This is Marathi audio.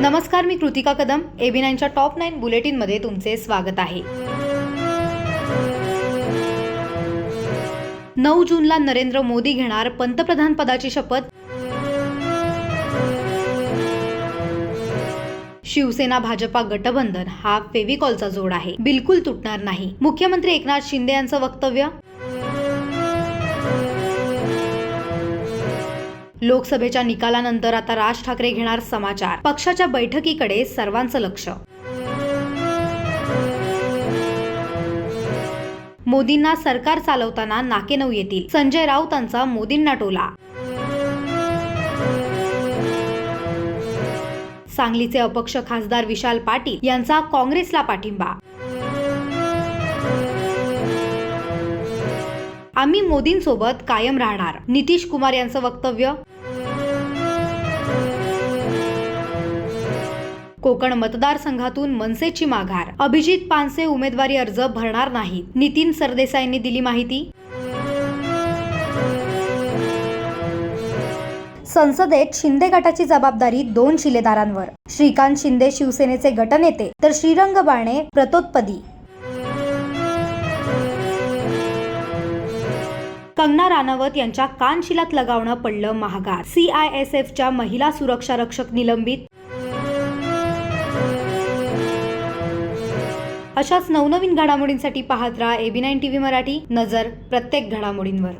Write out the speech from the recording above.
नमस्कार मी कृतिका कदम. एबी नाईनच्या टॉप नाईन बुलेटिनमध्ये तुमचे स्वागत आहे. नऊ जूनला नरेंद्र मोदी घेणार पंतप्रधान पदाची शपथ. शिवसेना भाजपा गटबंधन हा फेविकॉलचा जोड आहे. बिलकुल तुटणार नाही. मुख्यमंत्री एकनाथ शिंदे यांचं वक्तव्य? लोकसभेच्या निकालानंतर आता राज ठाकरे घेणार समाचार. पक्षाच्या बैठकीकडे सर्वांचं लक्ष. मोदींना सरकार चालवताना नाकेनऊ येतील. संजय राऊतांचा मोदींना टोला. सांगलीचे अपक्ष खासदार विशाल पाटील यांचा काँग्रेसला पाठिंबा. आम्ही मोदींसोबत कायम राहणार. नितीश कुमार यांचं वक्तव्य? कोकण मतदारसंघातून मनसेची माघार. अभिजित पानसे उमेदवारी अर्ज भरणार नाहीत. नितीन सरदेसाईंनी दिली माहिती? संसदेत शिंदे गटाची जबाबदारी दोन शिलेदारांवर. श्रीकांत शिंदे शिवसेनेचे गटनेते तर श्रीरंग बाणे प्रतोत्पदी. कंगना राणावत यांच्या कानशिलात लगावणं पडलं महागार. सी आय एस एफच्या महिला सुरक्षा रक्षक निलंबित. अशाच नवनवीन घडामोडींसाठी पाहत राहा AB nine T V Marathi. नजर प्रत्येक घडामोडींवर.